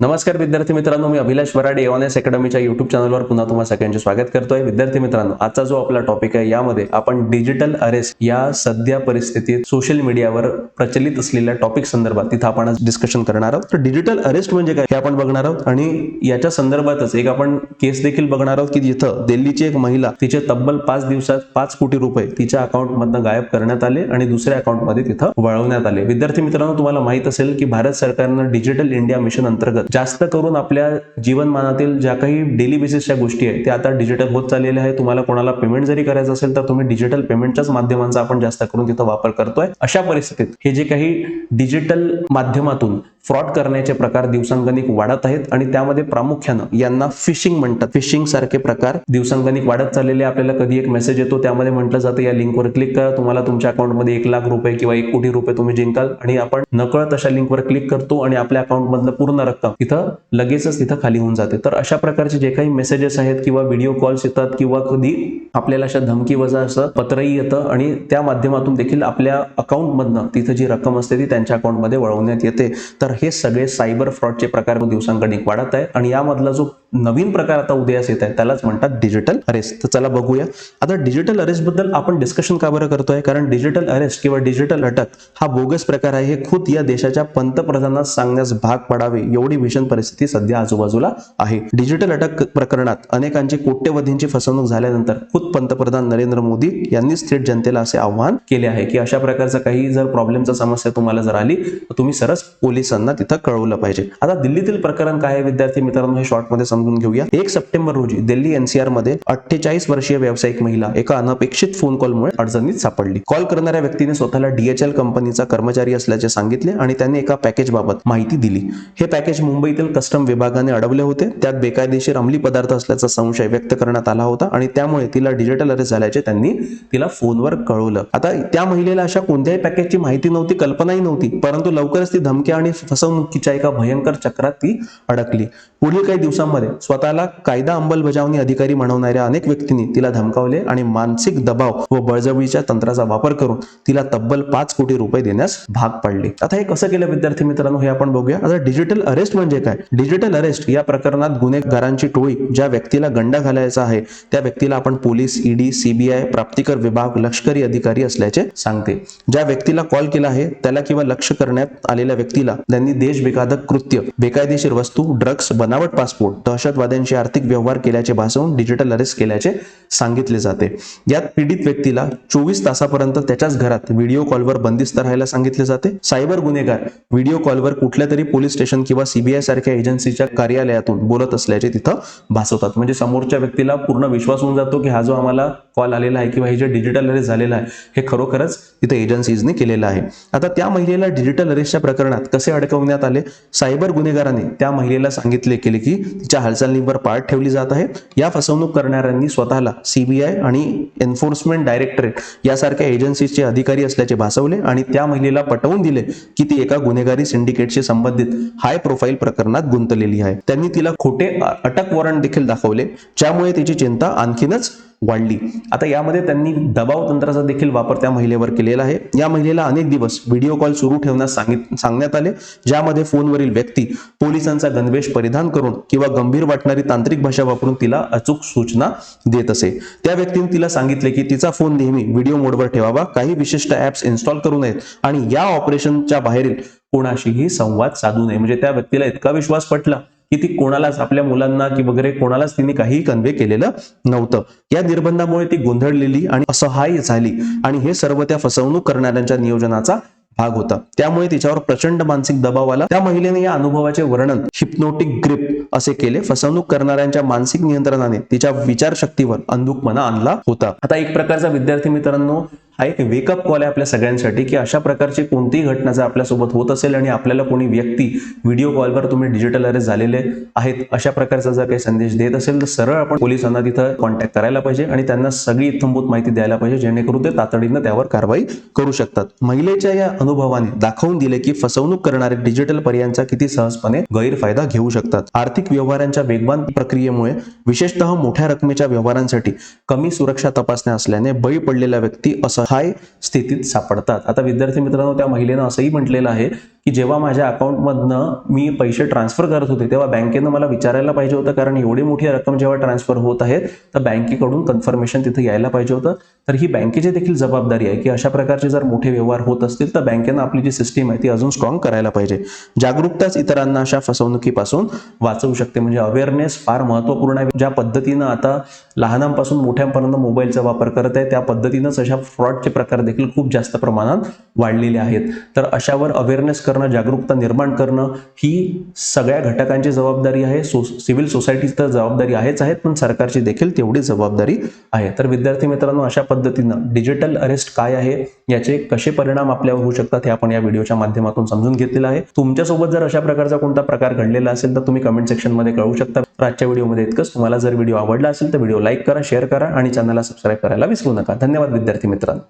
नमस्कार विद्यार्थी मित्रांनो मी अभिलाष वराडे एवानेस एस अकॅडमीच्या युट्यूब चॅनलवर पुन्हा तुम्हाला सगळ्यांचे स्वागत करतोय. विद्यार्थी मित्रांनो आजचा जो आपला टॉपिक आहे यामध्ये आपण डिजिटल अरेस्ट या सध्या परिस्थितीत सोशल मीडियावर प्रचलित असलेल्या टॉपिक संदर्भात तिथं आपण डिस्कशन करणार आहोत. तर डिजिटल अरेस्ट म्हणजे काय हे आपण बघणार आहोत. आणि याच्या संदर्भातच एक आपण केस देखील बघणार आहोत की जिथं दिल्लीची एक महिला तिचे तब्बल पाच दिवसात पाच कोटी रुपये तिच्या अकाउंटमधनं गायब करण्यात आले आणि दुसऱ्या अकाउंटमध्ये तिथं वळवण्यात आले. विद्यार्थी मित्रांनो तुम्हाला माहीत असेल की भारत सरकारनं डिजिटल इंडिया मिशन अंतर्गत जास्त करून आपल्या जीवनमानातील ज्या काही डेली बेसिसच्या गोष्टी आहेत त्या आता डिजिटल होत चाललेल्या आहे तुम्हाला कोणाला पेमेंट जरी करायचं असेल तर तुम्ही डिजिटल पेमेंटच्याच माध्यमांचा आपण जास्त करून तिथं वापर करतोय. अशा परिस्थितीत हे जे काही डिजिटल माध्यमातून फ्रॉड करण्याचे प्रकार दिवसांगणिक वाढत आहेत आणि त्यामध्ये प्रामुख्यानं यांना फिशिंग म्हणतात. फिशिंग सारखे प्रकार दिवसांगणिक वाढत चाललेले आपल्याला कधी एक मेसेज येतो त्यामध्ये म्हटलं जातं या लिंकवर क्लिक करा. तुम्हाला तुमच्या अकाउंटमध्ये एक लाख रुपये किंवा एक कोटी रुपये तुम्ही जिंकाल आणि आपण नकळत अशा लिंकवर क्लिक करतो आणि आपल्या अकाउंटमधलं पूर्ण रक्कम तिथं लगेचच तिथं खाली होऊन जाते. तर अशा प्रकारचे जे काही मेसेजेस आहेत किंवा व्हिडिओ कॉल्स येतात किंवा कधी आपल्याला अशा धमकी वजा असं पत्रही येतं आणि त्या माध्यमातून देखील आपल्या अकाउंटमधनं तिथं जी रक्कम असते ती त्यांच्या अकाउंटमध्ये वळवण्यात येते. तर हे सगळे सायबर फ्रॉडचे प्रकार दिवसांकडे वाढत आहे आणि यामधला जो नवीन प्रकार आता उदयास येत आहे त्यालाच म्हणतात डिजिटल अरेस्ट तर चला बघूया. आता डिजिटल अरेस्टबद्दल आपण डिस्कशन का बरं करतोय? कारण डिजिटल अरेस्ट किंवा डिजिटल अटक हा बोगस प्रकार आहे. हे खुद या देशाच्या पंतप्रधानांना सांगण्यास भाग पडावे एवढी भीषण परिस्थिती सध्या आजूबाजूला आहे. डिजिटल अटक प्रकरणात अनेकांची कोट्यवधींची फसवणूक झाल्यानंतर खुद पंतप्रधान नरेंद्र मोदी यांनीच थेट जनतेला असे आव्हान केले आहे की अशा प्रकारचा काही जर प्रॉब्लेमचा समस्या तुम्हाला जर आली तर तुम्ही सरस पोलिसांना तिथं कळवलं पाहिजे. आता दिल्लीतील प्रकरण काय विद्यार्थी मित्रांनो हे शॉर्टमध्ये समजून घेऊया. एक सप्टेंबर रोजी दिल्ली एनसीआरमध्ये अठ्ठेचाळीस वर्षीय व्यावसायिक महिला एका अनपेक्षित फोन कॉलमुळे अडचणीत सापडली. कॉल करणाऱ्या व्यक्तीने स्वतःला डीएचएल कंपनीचा कर्मचारी असल्याचे सांगितले आणि त्यांनी एका पॅकेज बाबत माहिती दिली. हे पॅकेज मुंबईतील कस्टम विभागाने अडवले होते. त्यात बेकायदेशीर अंमली पदार्थ असल्याचा संशय व्यक्त करण्यात आला होता आणि त्यामुळे तिला डिजिटल अरेस्ट झाल्याचे त्यांनी तिला फोनवर कळवलं. आता त्या महिलेला अशा कोणत्याही पॅकेजची माहिती नव्हती कल्पनाही नव्हती परंतु लवकरच ती धमकी आणि फसवणुकीच्या एका भयंकर चक्रात ती अडकली. पुढील काही दिवसांमध्ये स्वतःला कायदा अंमलबजावणी अधिकारी म्हणवणाऱ्या अनेक व्यक्तींनी तिला धमकावले आणि मानसिक दबाव व बळजबरीच्या तंत्राचा वापर करून तिला तब्बल पाच कोटी रुपये देण्यास भाग पाडले. आता हे कसं केलं विद्यार्थी मित्रांनो हे आपण बघूया. आता डिजिटल अरेस्ट म्हणजे काय? डिजिटल अरेस्ट या प्रकरणात गुन्हेगारांची टोळी ज्या व्यक्तीला गंडा घालायचा आहे त्या व्यक्तीला आपण पोलीस ईडी सीबीआय प्राप्तिकर विभाग लष्करी अधिकारी असल्याचे सांगते. ज्या व्यक्तीला कॉल केला आहे त्याला किंवा लक्ष करण्यात आलेल्या व्यक्तीला त्यांनी देश बेकादक कृत्य बेकायदेशीर वस्तू ड्रग्स बनावट पासपोर्ट दहशतवाद्यांशी आर्थिक व्यवहार केल्याचे भासवून डिजिटल अरेस्ट केल्याचे सांगितले जाते. यात पीडित व्यक्तीला चोवीस तासापर्यंत त्याच्याच घरात व्हिडिओ कॉलवर बंदिस्त राहायला सांगितले जाते. सायबर गुन्हेगार व्हिडिओ कॉलवर कुठल्या तरी पोलीस स्टेशन किंवा सीबीआय सारख्या एजन्सीच्या कार्यालयातून बोलत असल्याचे तिथं भासवतात. म्हणजे समोरच्या व्यक्तीला पूर्ण विश्वास होऊन जातो की हा जो आम्हाला कॉल आलेला आहे किंवा हे जे डिजिटल अरेस्ट झालेलं आहे हे खरोखरच तिथे एजन्सीजने केलेलं आहे. आता त्या महिलेला डिजिटल अरेस्टच्या प्रकरणात कसे अडकवण्यात आले? सायबर गुन्हेगारांनी त्या महिलेला सांगितले केले की तिच्या हालचालींवर पाळ ठेवली जात आहे या फसवणूक करणाऱ्यांनी स्वतःला सीबीआय आणि एन्फोर्समेंट डायरेक्टरेट यासारख्या एजन्सीचे अधिकारी असल्याचे भासवले आणि त्या महिलेला पटवून दिले की ती एका गुन्हेगारी सिंडिकेटशी संबंधित हाय प्रोफाईल प्रकरणात गुंतलेली आहे. त्यांनी तिला खोटे अटक वॉरंट देखील दाखवले. ज्यामुळे तिची चिंता आणखीनच वाढली. आता यामध्ये त्यांनी दबाव तंत्राचा देखील वापर त्या महिलेवर केलेला आहे. या महिलेला अनेक दिवस व्हिडिओ कॉल सुरू ठेवण्यास सांगित सांगण्यात आले ज्यामध्ये फोनवरील व्यक्ती पोलिसांचा गणवेश परिधान करून किंवा गंभीर वाटणारी तांत्रिक भाषा वापरून तिला अचूक सूचना देत असे. त्या व्यक्तीने तिला सांगितले की तिचा फोन नेहमी व्हिडिओ मोडवर ठेवावा काही विशिष्ट ऍप्स इन्स्टॉल करू नयेत आणि या ऑपरेशनच्या बाहेरील कोणाशीही संवाद साधू नये. म्हणजे त्या व्यक्तीला इतका विश्वास पटला की ती कोणालाच आपल्या मुलांना की वगैरे कोणालाच तिने काही कन्व्हे केलेलं नव्हतं. या निर्बंधामुळे ती गोंधळलेली आणि असहाय्य झाली. आणि हे सर्व त्या फसवणूक करणाऱ्यांच्या नियोजनाचा भाग होता. त्यामुळे तिच्यावर प्रचंड मानसिक दबाव आला. त्या महिलेने या अनुभवाचे वर्णन हिप्नोटिक ग्रिप असे केले. फसवणूक करणाऱ्यांच्या मानसिक नियंत्रणाने तिच्या विचारशक्तीवर अंधुकपणा आणला होता. आता एक प्रकारचा विद्यार्थी मित्रांनो हा एक वेकअप कॉल आहे आपल्या सगळ्यांसाठी की अशा प्रकारची कोणतीही घटना जर आपल्यासोबत होत असेल आणि आपल्याला कोणी व्यक्ती व्हिडिओ कॉलवर तुम्ही डिजिटल अरेस्ट झालेले आहेत अशा प्रकारचा जर काही संदेश देत असेल तर सरळ आपण पोलिसांना तिथं कॉन्टॅक्ट करायला पाहिजे आणि त्यांना सगळी इत्थंभूत माहिती द्यायला पाहिजे जेणेकरून ते तातडीनं त्यावर कारवाई करू शकतात. महिलेच्या या अनुभवाने दाखवून दिले की फसवणूक करणारे डिजिटल पर्यायांचा किती सहजपणे गैरफायदा घेऊ शकतात. आर्थिक व्यवहारांच्या वेगवान प्रक्रियेमुळे विशेषतः मोठ्या रकमेच्या व्यवहारांसाठी कमी सुरक्षा तपासण्या असल्याने बळी पडलेल्या व्यक्ती हाय स्थितीत सापडतात. आता विद्यार्थी मित्रांनो त्या महिलेनं असंही म्हटलेलं आहे की जेव्हा माझ्या अकाउंटमधनं मी पैसे ट्रान्सफर करत होते तेव्हा बँकेनं मला विचारायला पाहिजे होतं कारण एवढी मोठी रक्कम जेव्हा ट्रान्सफर होत आहेत तर बँकेकडून कन्फर्मेशन तिथे यायला पाहिजे होतं. तर ही बँकेची देखील जबाबदारी आहे की अशा प्रकारचे जर मोठे व्यवहार होत असतील तर बँकेनं आपली जी सिस्टीम आहे ती अजून स्ट्रॉंग करायला पाहिजे. जागरूकताच इतरांना अशा फसवणुकीपासून वाचवू शकते. म्हणजे अवेअरनेस फार महत्त्वपूर्ण आहे. ज्या पद्धतीनं आता लहानांपासून मोठ्यांपर्यंत मोबाईलचा वापर करत आहे त्या पद्धतीनंच अशा फ्रॉडचे प्रकार देखील खूप जास्त प्रमाणात वाढलेले आहेत. तर अशावर अवेअरनेस करणं जागरूकता निर्माण करणं ही सगळ्या घटकांची जबाबदारी आहे. सो सिव्हिल सोसायटीची तर जबाबदारी आहेच आहे पण सरकारची देखील तेवढी जबाबदारी आहे. तर विद्यार्थी मित्रांनो अशा पद्धतीनं डिजिटल अरेस्ट काय आहे याचे कसे परिणाम आपल्यावर होऊ शकतात हे आपण या व्हिडिओच्या माध्यमातून समजून घेतलेलं आहे. तुमच्यासोबत जर अशा प्रकारचा कोणता प्रकार घडलेला असेल तर तुम्ही कमेंट सेक्शनमध्ये कळवू शकता. तर आजच्या व्हिडिओमध्ये इतकंच. तुम्हाला जर व्हिडिओ आवडला असेल तर व्हिडिओ लाईक करा शेअर करा आणि चॅनलला सबस्क्राईब करायला विसरू नका. धन्यवाद विद्यार्थी मित्रांनो.